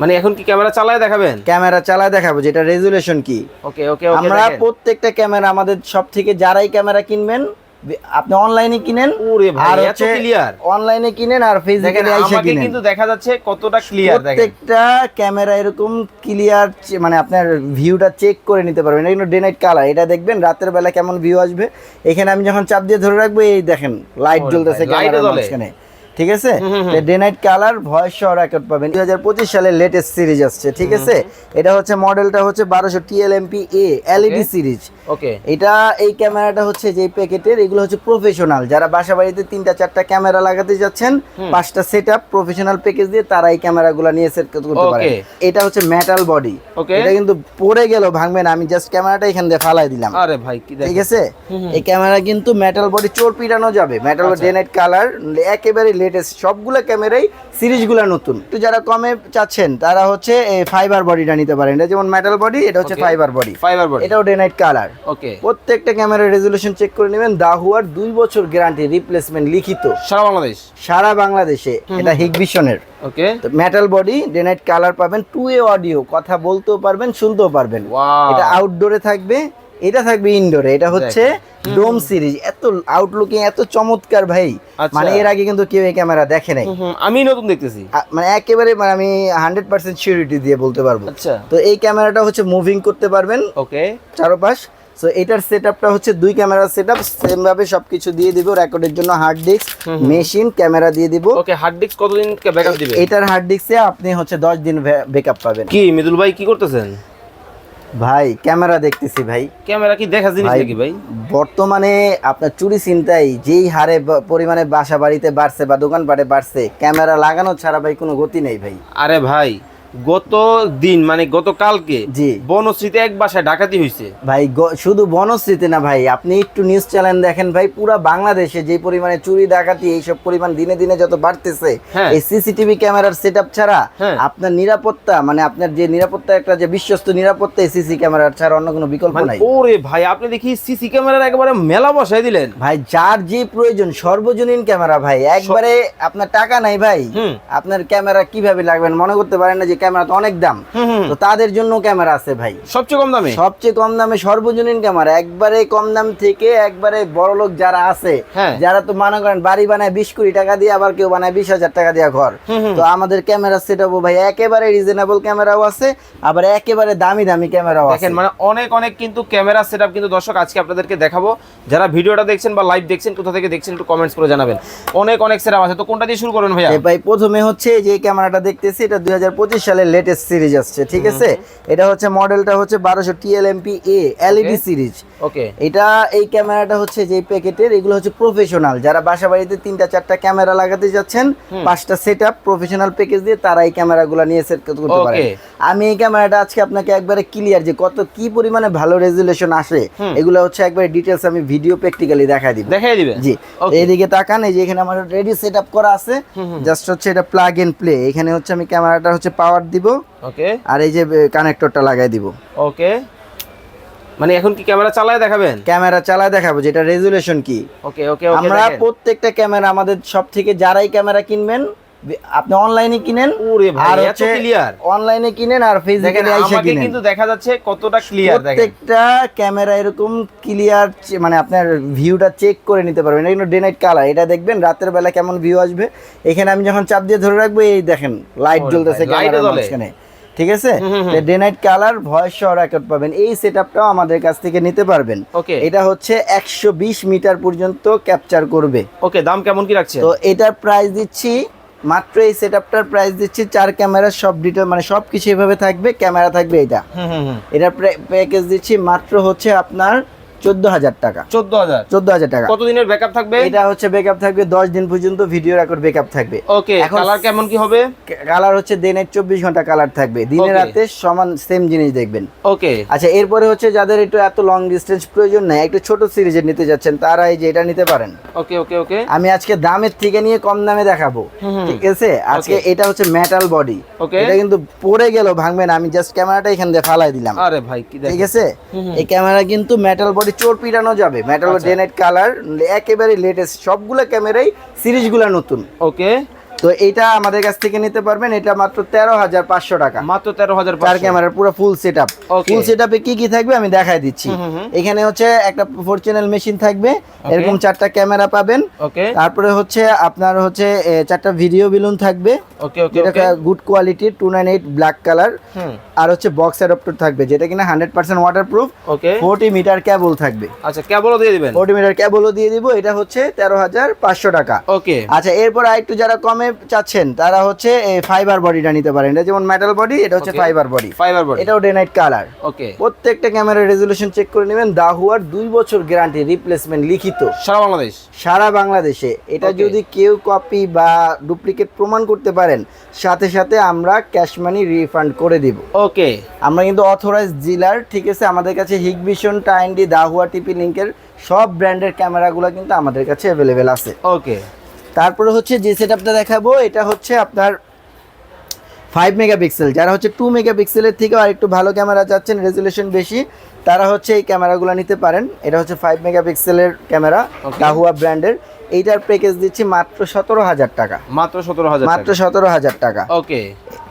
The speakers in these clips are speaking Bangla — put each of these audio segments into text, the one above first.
মানে এখন কি ক্যামেরা চালায় দেখাবেন? ক্যামেরা চালায় দেখাবো যেটা রেজুলেশন কি। ওকে ওকে আমরা প্রত্যেকটা ক্যামেরা আমাদের সব থেকে যারাই ক্যামেরা কিনবেন আপনি অনলাইনে কিনেন ওরে ভাই, আর এত হচ্ছে clear? অনলাইনে কিনেন আর ফিজিক্যালি আইসা কিনেন। কিন্তু দেখা যাচ্ছে কতটা ক্লিয়ার দেখেন। প্রত্যেকটা ক্যামেরা এরকম ক্লিয়ার মানে আপনার ভিউটা চেক করে নিতে পারবেন। এটা কিন্তু ডে নাইট কালার এটা দেখবেন রাতের বেলা কেমন ভিউ আসবে। এখানে আমি যখন চাপ দিয়ে ধরে রাখব এই দেখেন লাইট জ্বলতেছে ক্যামেরার মাঝখানে। ঠিক আছে? ডে নাইট কালার ভয়েস সহ রেকর্ড পাবেন। দুই হাজার পঁচিশ সালের লেটেস্ট সিরিজ আসছে ঠিক আছে? এটা হচ্ছে মডেলটা হচ্ছে বারোশো টিএলএমপি এ এলইডি সিরিজ ওকে এটা এই ক্যামেরাটা হচ্ছে যে প্যাকেটের এগুলো হচ্ছে প্রফেশনাল যারা বাসা বাড়িতে তিনটা চারটা ক্যামেরা লাগাতে যাচ্ছেন পাঁচটা সেট আপ প্রফেশনাল প্যাকেজ দিয়ে তারা এই ক্যামেরাগুলো নিয়ে সেট করতে পারে এটা হচ্ছে মেটাল বডি. এটা কিন্তু পড়ে গেল ভাঙবে না। আমি জাস্ট ক্যামেরাটা এখান দিয়ে ফালাই দিলাম। আরে ভাই ঠিক আছে? এই ক্যামেরা কিন্তু মেটাল বডি চোর পিটানো যাবে। মেটাল। ডে নাইট কালার একেবারে লেটেস্ট সবগুলো ক্যামেরাই সিরিজগুলো নতুন। তো যারা কমে চাচ্ছেন তারা হচ্ছে ফাইবার বডিটা নিতে পারেন। এটা যেমন মেটাল বডি এটা হচ্ছে. ফাইবার বডি ফাইবার বডি এটাও ডে নাইট কালার ওকে প্রত্যেকটা ক্যামেরার রেজলিউশন চেক করে নেবেন। দাহুয়ার দুই বছর গ্যারান্টি রিপ্লেসমেন্ট লিখিত। সারা বাংলাদেশ? সারা বাংলাদেশে। এটা হিগভিশনের okay metal body day night colour পাবেন। টু এ অডিও কথা বলতেও পারবেন শুনতেও পারবেন। এটা আউটডোরে থাকবে। এটা থাকবে ইনডোরে এটা হচ্ছে ডোম সিরিজ এত আউটলুকিং এত চমৎকার ভাই। আচ্ছা। মানে এর আগে কিন্তু কেউ এই ক্যামেরা দেখে নাই। আমি নতুন দেখতেছি। মানে একেবারে মানে আমি হান্ড্রেড পার্সেন্ট সিউরিটি দিয়ে বলতে পারব। আচ্ছা। তো এই ক্যামেরাটা হচ্ছে মুভিং করতে পারবেন। ওকে। চারোপাশ। সো এটার সেটআপটা হচ্ছে দুই ক্যামেরার সেটআপ সেম ভাবে সবকিছু দিয়ে দিব রেকর্ডের জন্য হার্ড ডিস্ক মেশিন ক্যামেরা দিয়ে দিব। ওকে হার্ড ডিস্ক কতদিন ব্যাকআপ দিবে? এটার হার্ড ডিস্কে আপনি হচ্ছে 10 দিন ব্যাকআপ পাবেন। কি মিদুল ভাই কি করতেছেন? ভাই ক্যামেরা দেখতেছি ভাই। ক্যামেরা কি দেখা জিনিস ভাই, নাকি ভাই? বর্তমানে আপনার চুরি চিন্তাই যেই হারে পরিমাণে বাসা বাড়িতে বাড়ছে বা দোকানপাটে বাড়ছে ক্যামেরা লাগানো ছাড়া ভাই কোনো গতি নেই ভাই। আরে ভাই গত দিন মানে গত কালকে জি। বনশ্রীতে এক বাসায় ডাকাতি হয়েছে ভাই শুধু বনশ্রীতে না ভাই আপনি একটু নিউজ চ্যানেল দেখেন ভাই পুরো বাংলাদেশে যে পরিমাণে চুরি ডাকাতি এইসব পরিমাণ দিনে দিনে যত বাড়তেছে হ্যাঁ। এই সিসিটিভি ক্যামেরার সেটআপ ছাড়া হ্যাঁ। আপনার নিরাপত্তা মানে আপনার যে নিরাপত্তা একটা যে বিশ্বস্ত নিরাপত্তা এই সিসি ক্যামেরার ছাড়া অন্য কোনো বিকল্প মানে নাই ওরে ভাই আপনি দেখি সিসি ক্যামেরার একেবারে মেলা বসাই দিলেন ভাই যার যে প্রয়োজন সর্বজনীন ক্যামেরা ভাই একবারে আপনার টাকা নাই ভাই আপনার ক্যামেরা কীভাবে লাগবেন মনে করতে পারেন না যে ক্যামেরা তো অনেক দাম। তো তাদের জন্য ক্যামেরা আছে ভাই। সবচেয়ে কম দামে? সবচেয়ে কম দামে সর্বজনীন ক্যামেরা। একবারে কম দাম থেকে একবারে বড় লোক যারা আছে হ্যাঁ। যারা তো মনে করেন বাড়ি বানায় বিশ কোটি টাকা দিয়ে আবার কেউ বানায় বিশ হাজার টাকা দিয়ে ঘর। তো আমাদের ক্যামেরা সেট ভাই একেবারে রিজনেবল ক্যামেরাও আছে আবার একেবারে দামি দামি ক্যামেরাও আছে। দেখেন মানে অনেক অনেক কিন্তু ক্যামেরা সেটআপ কিন্তু দর্শক আজকে আপনাদেরকে দেখাবো। যারা ভিডিওটা দেখছেন বা লাইভ দেখছেন কোথা থেকে দেখছেন একটু কমেন্টস করে জানাবেন। অনেক অনেক সেটআপ আছে। তো কোনটা দিয়ে শুরু করবেন ভাইয়া? এ ভাই প্রথমে হচ্ছে যে ক্যামেরাটা দেখতেছি এটা দুই হাজার পঁচিশ সালের লেটেস্ট সিরিজ আসছে ঠিক আছে? এটা হচ্ছে মডেলটা হচ্ছে বারোশো টিএলএমপি এ এলইডি সিরিজ ওকে এটা এই ক্যামেরাটা হচ্ছে যে প্যাকেটের এগুলো হচ্ছে প্রফেশনাল যারা বাসা বাড়িতে তিনটা চারটা ক্যামেরা লাগাতে যাচ্ছেন পাঁচটা সেট আপ প্রফেশনাল প্যাকেজ দিয়ে তারা এই ক্যামেরাগুলো নিয়ে সেট করতে পারে আমি এই ক্যামেরাটা আজকে আপনাকে একবারে ক্লিয়ার যে কত কি পরিমাণে ভালো রেজুলেশন আসে এগুলো হচ্ছে একবারে ডিটেলস আমি ভিডিও প্র্যাকটিক্যালি দেখাই দিব। দেখাই দিবেন? জি. এইদিকে তাকান এই যে এখানে আমার রেডি সেট আপ করা আছে। জাস্ট হচ্ছে এটা প্লাগ এন্ড প্লে এখানে হচ্ছে আমি ক্যামেরাটা হচ্ছে পাওয়ার দিব। ওকে। আর এই যে কানেক্টরটা লাগাই দিব। ওকে। মানে এখন কি ক্যামেরা চালায় দেখাবেন? ক্যামেরা চালায় দেখাবো যেটা রেজুলেশন কি। ওকে ওকে আমরা প্রত্যেকটা ক্যামেরা আমাদের সব থেকে যারাই ক্যামেরা কিনবেন আপনি অনলাইনে কিনেন ওরে ভাই, আর এত হচ্ছে clear? অনলাইনে কিনেন আর ফিজিক্যালি আইসা কিনেন। কিন্তু দেখা যাচ্ছে কতটা ক্লিয়ার দেখেন। প্রত্যেকটা ক্যামেরা এরকম ক্লিয়ার মানে আপনার ভিউটা চেক করে নিতে পারবেন। এটা কিন্তু ডে নাইট কালার এটা দেখবেন রাতের বেলা কেমন ভিউ আসবে। এখানে আমি যখন চাপ দিয়ে ধরে রাখব এই দেখেন লাইট জ্বলতেছে ক্যামেরার মাঝখানে। ঠিক আছে? ডে নাইট কালার ভয়েস সহ রেকর্ড পাবেন। এই সেটআপটাও আমাদের কাছ থেকে নিতে পারবেন। এটা হচ্ছে একশো বিশ মিটার পর্যন্ত ক্যাপচার করবে। ওকে দাম কেমন কি রাখছে তো এটার প্রাইস দিচ্ছি মাত্র এই সেটআপটার প্রাইস দিচ্ছি চার ক্যামেরা সব ডিটেল মানে সব কিছু এভাবে থাকবে ক্যামেরা থাকবে এটা। এটার প্যাকেজ দিচ্ছি মাত্র হচ্ছে আপনার চোদ্দ হাজার টাকা। চোদ্দ হাজার চোদ্দ হাজার টাকা। কতদিনের ব্যাকআপ থাকবে? এটা হচ্ছে ব্যাকআপ থাকবে দশ দিন পর্যন্ত ভিডিও রেকর্ড ব্যাকআপ থাকবে। ওকে কালার কেমন কি হবে? কালার হচ্ছে দিনের চব্বিশ ঘণ্টা কালার থাকবে। দিনে রাতে সমান সেম জিনিস দেখবেন। ওকে আচ্ছা এরপরে হচ্ছে যাদের একটু এত লং ডিস্টেন্স প্রয়োজন নেই একটু ছোট সিরিজের নিতে যাচ্ছেন তারা এই যে এটা নিতে পারেন। ওকে ওকে ওকে আমি আজকে দামের থেকে নিয়ে কম দামে দেখাবো। ঠিক আছে? আজকে এটা হচ্ছে মেটাল বডি. এটা কিন্তু পড়ে গেল ভাঙবে না। আমি জাস্ট ক্যামেরাটা এখান দিয়ে ফালাই দিলাম। আরে ভাই কি ঠিক আছে? এই ক্যামেরা কিন্তু মেটাল বডি চোর পিটানো যাবে। মেটাল ডেনাইট কালার একেবারে লেটেস্ট সবগুলো ক্যামেরাই সিরিজগুলো নতুন। ওকে তো এটা আমাদের কাছ থেকে নিতে পারবেন এটা মাত্র তেরো হাজার পাঁচশো টাকা। মাত্র তেরো হাজার চার ক্যামেরার পুরো full set up full set আপে কি কি থাকবে আমি দেখাই দিচ্ছি। এখানে হচ্ছে একটা ফোর চ্যানেল মেশিন থাকবে এরকম চারটা ক্যামেরা পাবেন। ওকে তারপরে হচ্ছে আপনার হচ্ছে চারটা ভিডিও বিলুন থাকবে। যেটা গুড কোয়ালিটির two nine eight black colour আর হচ্ছে বক্স অ্যাডাপ্টার থাকবে যেটা কিনা hundred percent waterproof okay forty metre cable থাকবে। আচ্ছা কেবলও দিয়ে দিবেন? ফোরটি মিটার কেবলও দিয়ে দিব এটা হচ্ছে তেরো হাজার পাঁচশো টাকা। ওকে আচ্ছা এরপর আরেকটু যারা কমে চাচ্ছেন তারা হচ্ছে ফাইবার বডিটা নিতে পারেন। এটা যেমন মেটাল বডি এটা হচ্ছে ফাইবার বডি ফাইবার বডি এটাও ডে নাইট কালার ওকে প্রত্যেকটা ক্যামেরার রেজলিউশন চেক করে নেবেন দাহুয়ার দুই বছর গ্যারান্টি রিপ্লেসমেন্ট লিখিত। সারা বাংলাদেশ? সারা বাংলাদেশে। এটা যদি কেউ কপি বা ডুপ্লিকেট প্রমাণ করতে পারেন সাথে সাথে আমরা ক্যাশ মানি রিফান্ড করে দিব। ওকে আমরা কিন্তু অথরাইজ ডিলার ঠিক আছে? আমাদের কাছে হিগভিশন টাইন্ডি দাহুয়া টিপি লিঙ্কের সব ব্র্যান্ডের ক্যামেরাগুলো কিন্তু আমাদের কাছে অ্যাভেলেবেল আছে। ওকে তারপরে হচ্ছে যে সেট আপটা দেখাবো এটা হচ্ছে আপনার ফাইভ মেগাপিক্সেল যারা হচ্ছে টু মেগাপিক্সেলের থেকেও আরেকটু ভালো ক্যামেরা চাচ্ছেন রেজুলেশন বেশি তারা হচ্ছে এই ক্যামেরাগুলো নিতে পারেন। এটা হচ্ছে ফাইভ মেগাপিক্সেলের ক্যামেরা. ডাহুয়া ব্র্যান্ডের এইটার প্যাকেজ দিচ্ছি মাত্র সতেরো হাজার টাকা। মাত্র সতেরো হাজার মাত্র সতেরো হাজার টাকা। ওকে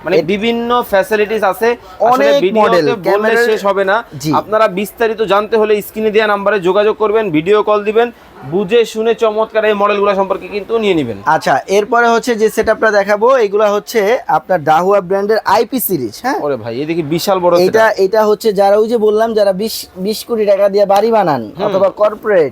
মানে বিভিন্ন ফ্যাসিলিটিস আছে। অনেক মডেল বললে শেষ হবে না। আপনারা বিস্তারিত জানতে হলে স্ক্রিনে দেওয়া নাম্বারে যোগাযোগ করবেন ভিডিও কল দিবেন। বুঝে শুনে চমৎকার এই মডেলগুলো সম্পর্কে কিন্তু নিয়ে নেবেন। আচ্ছা এরপরে হচ্ছে যে সেটআপটা দেখাবো এগুলো হচ্ছে আপনার ডাহুয়া ব্র্যান্ডের আইপি সিরিজ হ্যাঁ? ওরে ভাই এদিকে বিশাল বড় এটা এটা হচ্ছে যারা ওই যে বললাম যারা বিশ বিশ কোটি টাকা দিয়ে বাড়ি বানান অথবা কর্পোরেট।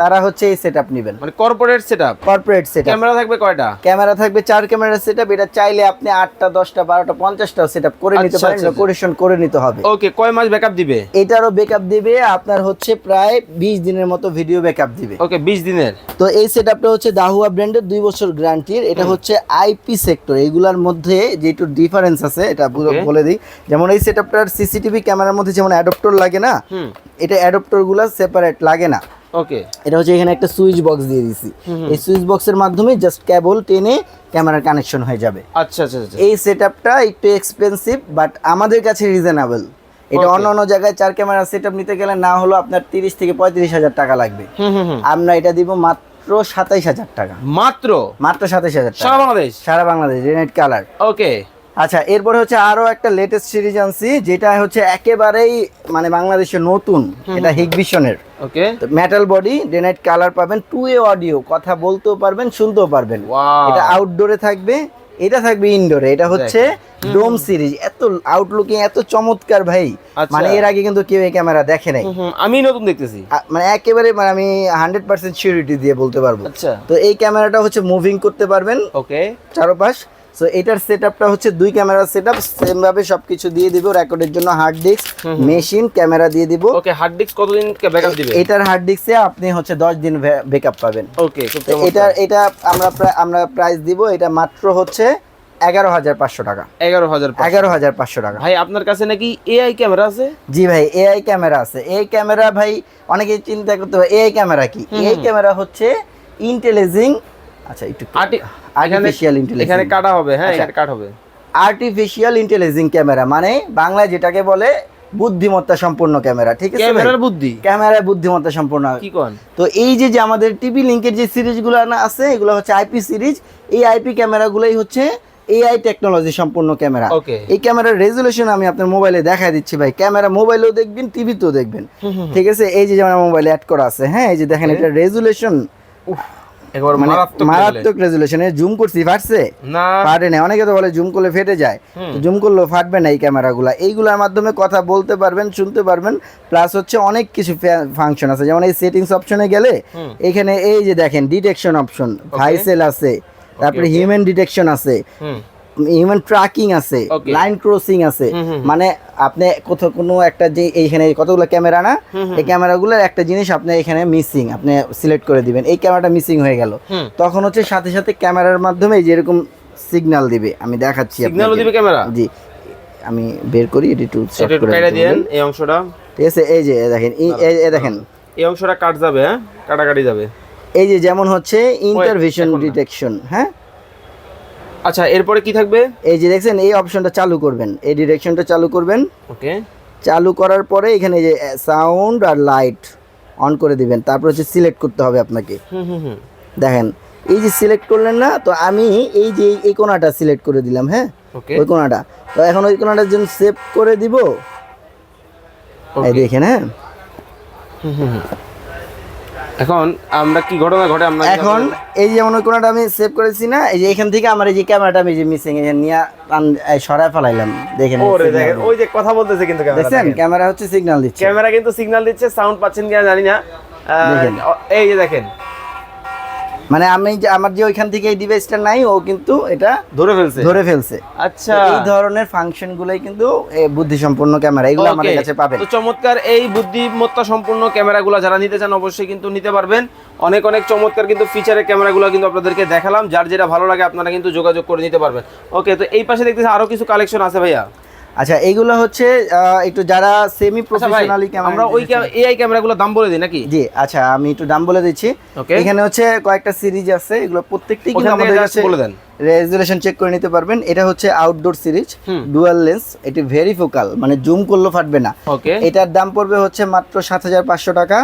তারা হচ্ছে এই সেটআপ নেবেন। মানে corporate setup corporate setup camera থাকবে কয়টা? ক্যামেরা থাকবে চার ক্যামেরার সেটআপ এটা চাইলে আপনি আটটা দশটা বারোটা পঞ্চাশটা সেটআপ করে নিতে আচ্ছা, পারেন আচ্ছা, আচ্ছা। করে নিতে হবে। ওকে কয় মাস ব্যাকআপ দিবে? এটারও ব্যাকআপ দিবে আপনার হচ্ছে প্রায় বিশ দিনের মতো ভিডিও ব্যাকআপ দিবে। ওকে বিশ দিনের। তো এই সেটআপটা হচ্ছে দাহুয়া ব্র্যান্ডের দুই বছর গ্যারান্টির এটা হচ্ছে আইপি সেক্টর এইগুলার মধ্যে যে একটু ডিফারেন্স আছে এটা বলে দিই। যেমন এই সেটআপটার সিসিটিভি ক্যামেরার মধ্যে যেমন অ্যাডপ্টর লাগে না এটা অ্যাডপ্টরগুলো সেপারেট লাগে না। ওকে। এটা হচ্ছে এখানে একটা সুইচ বক্স দিয়ে দিছি। এই সুইচ বক্সের মাধ্যমে জাস্ট কেবল টেনে ক্যামেরার কানেকশন হয়ে যাবে। আচ্ছা আচ্ছা আচ্ছা। এই সেটআপটা একটু এক্সপেন্সিভ বাট আমাদের কাছে রিজনেবল এটা অন্য অন্য জায়গায় চার ক্যামেরা সেটআপ নিতে গেলে না হলো আপনার তিরিশ থেকে পঁয়ত্রিশ হাজার টাকা লাগবে। আমরা এটা দিব মাত্র সাতাইশ হাজার টাকা। মাত্র? মাত্র সাতাইশ হাজার সারা বাংলাদেশ? সারা বাংলাদেশ রেনেট কালার ওকে আচ্ছা এরপরে হচ্ছে আরও একটা লেটেস্ট সিরিজ আনছি যেটা হচ্ছে একেবারেই মানে বাংলাদেশে নতুন এটা হিগভিশনের okay metal body day night colour পাবেন টু এ অডিও কথা বলতেও পারবেন শুনতেও পারবেন. এটা আউটডোরে থাকবে এটা থাকবে ইনডোরে এটা হচ্ছে ডোম সিরিজ এত আউটলুকিং এত চমৎকার ভাই। আচ্ছা। মানে এর আগে কিন্তু কেউ এই ক্যামেরা দেখে নাই। আমি নতুন দেখতেছি। মানে একেবারে মানে আমি হান্ড্রেড পার্সেন্ট সিউরিটি দিয়ে বলতে পারব। আচ্ছা। তো এই ক্যামেরাটা হচ্ছে মুভিং করতে পারবেন। ওকে চারোপাশ। সো এটার সেটআপটা হচ্ছে দুই ক্যামেরার সেটআপ সেম ভাবে সবকিছু দিয়ে দিব রেকর্ডের জন্য হার্ড ডিস্ক মেশিন ক্যামেরা দিয়ে দিব। ওকে হার্ড ডিস্ক কতদিন ব্যাকআপ দিবে? এটার হার্ড ডিস্কে আপনি হচ্ছে দশ দিন ব্যাকআপ পাবেন। ওকে এটা এটা আমরা আমরা প্রাইস দিব এটা মাত্র হচ্ছে এগারো হাজার পাঁচশো টাকা। এগারো হাজার এগারো হাজার পাঁচশো টাকা। ভাই আপনার কাছে নাকি এআই ক্যামেরা আছে? জি ভাই এআই ক্যামেরা আছে। এই ক্যামেরা ভাই অনেকে চিন্তা করতে পারে এআই ক্যামেরা কি? এআই ক্যামেরা হচ্ছে ইন্টেলিজিং আচ্ছা একটু আর্টি- আর্টিফিশিয়াল এখানে কাটা হবে হ্যাঁ আচ্ছা। এখানে কাট হবে। আর্টিফিশিয়াল ইন্টেলিজিং ক্যামেরা মানে বাংলায় যেটাকে বলে বুদ্ধিমত্তা সম্পূর্ণ ক্যামেরা ঠিক আছে ক্যামেরার বুদ্ধি। ক্যামেরায় বুদ্ধিমত্তা সম্পূর্ণ কি কোন? তো এই যে যে আমাদের টিভি লিঙ্কের যে সিরিজগুলো না আছে এগুলো হচ্ছে আইপি সিরিজ এই আইপি ক্যামেরাগুলোই হচ্ছে এআই টেকনোলজি সম্পূর্ণ ক্যামেরা এই ক্যামেরার রেজুলেশন আমি আপনার মোবাইলে দেখাই দিচ্ছি ভাই। ক্যামেরা মোবাইলেও দেখবেন টিভিতেও দেখবেন। ঠিক আছে? এই যে যেমন মোবাইলে অ্যাড করা আছে হ্যাঁ এই যে দেখেন এটা রেজুলেশন একবার মানে মারাত্মক রেজুলেশনে জুম করছি ফাটছে? না। ফাটে না অনেকে তো বলে জুম করলে ফেটে যায়। জুম করলেও ফাটবে না এই ক্যামেরাগুলো। এইগুলোর মাধ্যমে কথা বলতে পারবেন শুনতে পারবেন প্লাস হচ্ছে অনেক কিছু ফাংশন আছে। যেমন এই সেটিংস অপশনে গেলে এখানে এই যে দেখেন ডিটেকশন অপশন ভাইসেল আছে তারপরে. হিউম্যান ডিটেকশন আছে। হিউম্যান ট্র্যাকিং আছে লাইন ক্রসিং আছে। মানে আপনি কোথাও কোনো একটা যে এইখানে কতগুলো ক্যামেরা না এই ক্যামেরাগুলোর একটা জিনিস আপনি এখানে মিসিং আপনি সিলেক্ট করে দিবেন। এই ক্যামেরাটা মিসিং হয়ে গেল। তখন হচ্ছে সাথে সাথে ক্যামেরার মাধ্যমে যেরকম সিগন্যাল দিবে আমি দেখাচ্ছি সিগন্যালও আপনাকে। দিবে ক্যামেরা? জি। আমি বের করি এটি একটু এটা একটু করে দেন এই অংশটা। ঠিক আছে এই যে দেখেন এই দেখেন। এই অংশটা কাট যাবে হ্যাঁ? কাটাকাটি যাবে। এই যে যেমন হচ্ছে ইন্টারভিশন ডিটেকশন হ্যাঁ? আচ্ছা এরপরে কি থাকবে? এই যে দেখছেন এই অপশনটা চালু করবেন। এই ডিরেকশনটা চালু করবেন। ওকে। চালু করার পরে এখানে যে সাউন্ড আর লাইট অন করে দিবেন। তারপর হচ্ছে সিলেক্ট করতে হবে আপনাকে। হুম হুম হুম। দেখেন এই যে সিলেক্ট করলেন না তো আমি এই যে এই কোনাটা সিলেক্ট করে দিলাম হ্যাঁ? ওকে। ওই কোনাটা তো এখন ওই কোনাটার জন্য সেভ করে দিব। এই দেখেন হ্যাঁ? এখন আমরা কি ঘটনা ঘটে? আমরা এখন এই যে মনে কোনটা আমি সেভ করেছি না এই যে এখান থেকে আমার এই যে ক্যামেরাটা আমি যে মিসিং নিয়ে টান- সরায় ফেলাইলাম দেখেন ওরে দেখেন ওই যে কথা বলতেছে কিন্তু ক্যামেরা দেখছেন? ক্যামেরা হচ্ছে সিগন্যাল দিচ্ছে। ক্যামেরা কিন্তু সিগন্যাল দিচ্ছে সাউন্ড পাচ্ছেন কিনা জানি না। এই যে দেখেন মানে আমি যে আমার যে ওইখান থেকে এই ডিভাইসটা নাই ও কিন্তু এটা ধরে ফেলছে। ধরে ফেলছে। আচ্ছা। এই ধরনের ফাংশন গুলাই কিন্তু এ, বুদ্ধিসম্পন্ন ক্যামেরা এগুলো আমাদের কাছে পাবেন। তো চমৎকার এই বুদ্ধিমত্তা সম্পূর্ণ ক্যামেরাগুলো যারা নিতে চান অবশ্যই কিন্তু নিতে পারবেন। অনেক অনেক চমৎকার কিন্তু ফিচারের ক্যামেরা ক্যামেরাগুলো কিন্তু আপনাদেরকে দেখালাম। যার যেটা ভালো লাগে আপনারা কিন্তু যোগাযোগ করে নিতে পারবেন। ওকে তো এই পাশে দেখতেছি আরও কিছু কালেকশন আছে ভাইয়া। আচ্ছা এইগুলো হচ্ছে একটু যারা সেমি প্রফেশনালি ক্যামেরা আমরা ওই এআই ক্যামেরাগুলোর দাম বলে দিই নাকি? জি আচ্ছা আমি একটু দাম বলে দিচ্ছি। এখানে হচ্ছে কয়েকটা সিরিজ আছে এগুলো প্রত্যেকটি কিন্তু আমাদের কাছে বলে দেন। রেজুলেশন চেক করে নিতে পারবেন। এটা হচ্ছে আউটডোর সিরিজ। ডুয়াল লেন্স এটি ভেরি ফোকাল মানে জুম করলে ফাটবে না। ওকে এটার দাম পড়বে হচ্ছে মাত্র সাত হাজার পাঁচশো টাকা।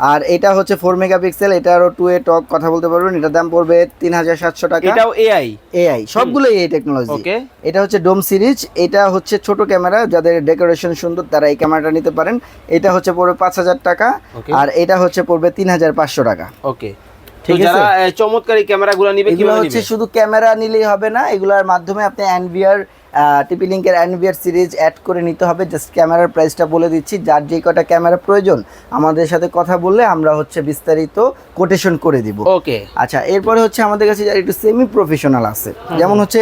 আর এটা হচ্ছে ফোর মেগাপিক্সেল এটারও টু এ টক কথা বলতে পারবেন। এটার দাম পড়বে তিন হাজার সাতশো টাকা। এটাও এআই এআই সবগুলো এআই টেকনোলজি Okay. এটা হচ্ছে ডোম সিরিজ এটা হচ্ছে ছোট ক্যামেরা যাদের ডেকোরেশন সুন্দর তারা এই ক্যামেরাটা নিতে পারেন। এটা হচ্ছে পড়বে পাঁচ হাজার টাকা আর এটা হচ্ছে পড়বে তিন হাজার পাঁচশো টাকা। ওকে ঠিক আছে? যারা আহ, ক্যামেরাগুলো নিবে কীভাবে হচ্ছে শুধু ক্যামেরা নিলেই হবে না এগুলোর মাধ্যমে আপনি অ্যানভিআর টিপি লিঙ্কের অ্যানভিআর সিরিজ অ্যাড করে নিতে হবে। জাস্ট ক্যামেরার প্রাইসটা বলে দিচ্ছি। যার যে কটা ক্যামেরা প্রয়োজন আমাদের সাথে কথা বললে আমরা হচ্ছে বিস্তারিত কোটেশন করে দিব। ওকে আচ্ছা এরপরে হচ্ছে আমাদের কাছে যারা একটু সেমি প্রফেশনাল আছে যেমন হচ্ছে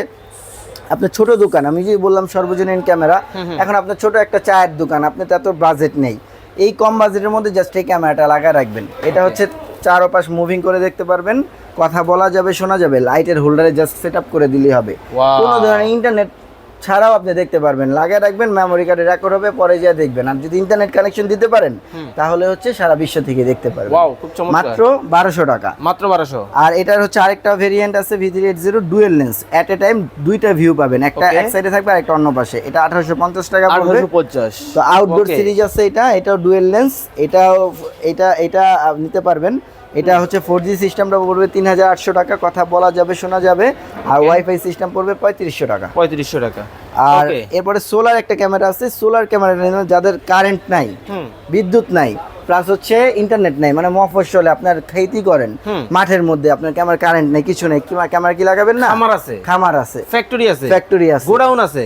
আপনার ছোট দোকান আমি যে বললাম সর্বজনীন ক্যামেরা এখন আপনার ছোট একটা চায়ের দোকান আপনি তো এত বাজেট নেই। এই কম বাজেটের মধ্যে জাস্ট এই ক্যামেরাটা লাগায় রাখবেন। এটা হচ্ছে চারোপাশ মুভিং করে দেখতে পারবেন। কথা বলা যাবে শোনা যাবে। লাইটের হোল্ডারে জাস্ট সেট আপ করে দিলেই হবে। কোনো ধরনের ইন্টারনেট ছাড়াও আপনি দেখতে পারবেন। লাগিয়ে রাখবেন মেমোরি কার্ডে রেকর্ড হবে পরে যা দেখবেন। আর যদি ইন্টারনেট কানেকশন দিতে পারেন তাহলে হচ্ছে সারা বিশ্ব থেকে দেখতে পারবেন। ওয়াও খুব চমৎকার। মাত্র বারোশো টাকা। মাত্র বারোশো। আর এটার হচ্ছে আরেকটা ভেরিয়েন্ট আছে V three eight zero dual lens at a time দুইটা ভিউ পাবেন। একটা এক সাইডে থাকবে আর একটা অন্য পাশে। এটা আঠারোশো পঞ্চাশ টাকা পড়বে। পঞ্চাশ। তো আউটডোর সিরিজ আছে এটা এটাও ডুয়েল লেন্স এটাও এটা এটা নিতে পারবেন। এটা হচ্ছে ফোর জি সিস্টেমটা পড়বে তিন হাজার আটশো টাকা। কথা বলা যাবে শোনা যাবে। আর ওয়াইফাই সিস্টেম পড়বে পঁয়ত্রিশশো টাকা। পঁয়ত্রিশশো টাকা। আর এরপরে সোলার একটা ক্যামেরা আছে। সোলার ক্যামেরা যাদের কারেন্ট নাই বিদ্যুৎ নাই প্লাস হচ্ছে ইন্টারনেট নাই মানে মফসলে আপনার খেতি করেন। মাঠের মধ্যে আপনার ক্যামেরা কারেন্ট নেই কিছু নেই। ক্যামেরা কি লাগাবেন না? খামার আছে। খামার আছে। ফ্যাক্টরি আছে। ফ্যাক্টরি আছে। গোডাউন আছে।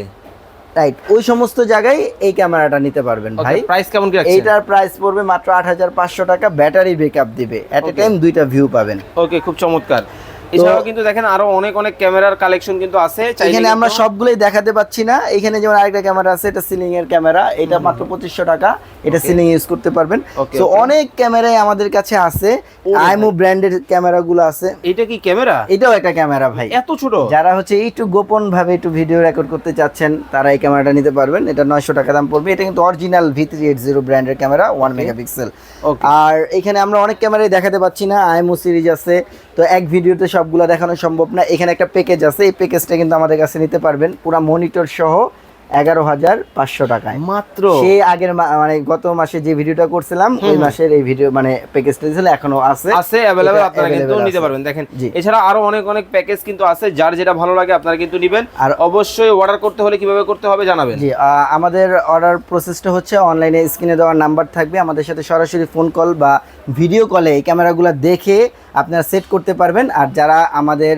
রাইট ওই সমস্ত জায়গায় এই ক্যামেরাটা নিতে পারবেন ভাই। প্রাইস কেমন কি রাখছেন? এইটার প্রাইস পড়বে মাত্র আট হাজার পাঁচশো টাকা। ব্যাটারি ব্যাকআপ দিবে। এট এ টাইম দুইটা ভিউ পাবেন। ওকে খুব চমৎকার। এছাড়াও কিন্তু দেখেন আরও অনেক অনেক ক্যামেরার কালেকশন কিন্তু আছে। এখানে আমরা সবগুলোই দেখাতে পাচ্ছি না। এখানে যেমন আরেকটা ক্যামেরা আছে এটা সিলিং এর ক্যামেরা। এটা মাত্র পঁচিশশো টাকা। এটা সিলিং ইউজ করতে পারবেন। তো অনেক ক্যামেরাই আমাদের কাছে আছে। ওরে আইমো ব্র্যান্ডের ক্যামেরাগুলো আছে। এটা কি ক্যামেরা? এটাও একটা ক্যামেরা ভাই। এত ছোট? যারা হচ্ছে একটু গোপন ভাবে একটু ভিডিও রেকর্ড করতে চাচ্ছেন তারা এই ক্যামেরাটা নিতে পারবেন। এটা নয়শো টাকা দাম পড়বে। এটা কিন্তু original V three eight zero ব্র্যান্ডের ক্যামেরা ওয়ান মেগাপিক্সেল. আর এখানে আমরা অনেক ক্যামেরাই দেখাতে পাচ্ছি না। আইএমও সিরিজ আছে। তো এক ভিডিওতে সবগুলো দেখানো সম্ভব না। এখানে একটা প্যাকেজ আছে। এই প্যাকেজটা কিন্তু আমাদের কাছে নিতে পারবেন। পুরো মনিটর সহ এগারো হাজার পাঁচশো টাকায়। মাত্র? সে আগের মানে গত মাসে যে ভিডিওটা করছিলাম ওই মাসের এই ভিডিও মানে প্যাকেজটা দিয়েছিল এখনও আছে। আছে অ্যাভেলেবেল আপনারা কিন্তু নিতে পারবেন। দেখেন। এছাড়া আরও অনেক অনেক প্যাকেজ কিন্তু আছে যার যেটা ভালো লাগে আপনারা কিন্তু নেবেন। আর আর- অবশ্যই অর্ডার করতে হলে কীভাবে করতে হবে জানাবেন। জি আমাদের অর্ডার প্রসেসটা হচ্ছে অনলাইনে স্ক্রিনে দেওয়ার নাম্বার থাকবে। আমাদের সাথে সরাসরি ফোন কল বা ভিডিও কলে এই ক্যামেরাগুলো দেখে আপনারা সেট করতে পারবেন। আর যারা আমাদের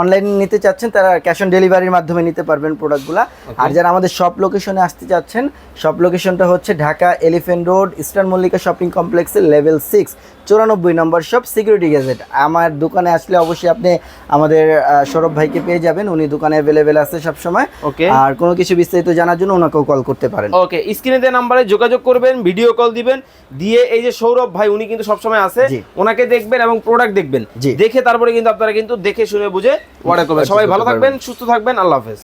অনলাইন নিতে চাচ্ছেন তারা ক্যাশ অন ডেলিভারির মাধ্যমে নিতে পারবেন প্রোডাক্টগুলো আর যারা আমাদের শপ লোকেশনে আসতে চাচ্ছেন শপ লোকেশনটা হচ্ছে Dhaka elephant road eastern Mallika shopping কমপ্লেক্সের লেভেল সিক্স চুরানব্বই নম্বর শপ সিকিউরিটি গ্যাজেট আমার দোকানে আসলে অবশ্যই আপনি আমাদের সৌরভ ভাইকে পেয়ে যাবেন উনি দোকানে অ্যাভেলেবেল আছে সবসময়। ওকে আর কোনো কিছু বিস্তারিত জানার জন্য ওনাকেও কল করতে পারেন। ওকে স্ক্রিনে দেওয়া নাম্বারে যোগাযোগ করবেন ভিডিও কল দিবেন দিয়ে এই যে সৌরভ ভাই উনি কিন্তু সবসময় আছে। ওনাকে দেখবেন এবং প্রোডাক্ট দেখবেন। দেখে তারপরে কিন্তু আপনারা কিন্তু দেখে শুনে বুঝে অর্ডার করবেন সবাই ভালো থাকবেন সুস্থ থাকবেন। আল্লাহ হাফেজ।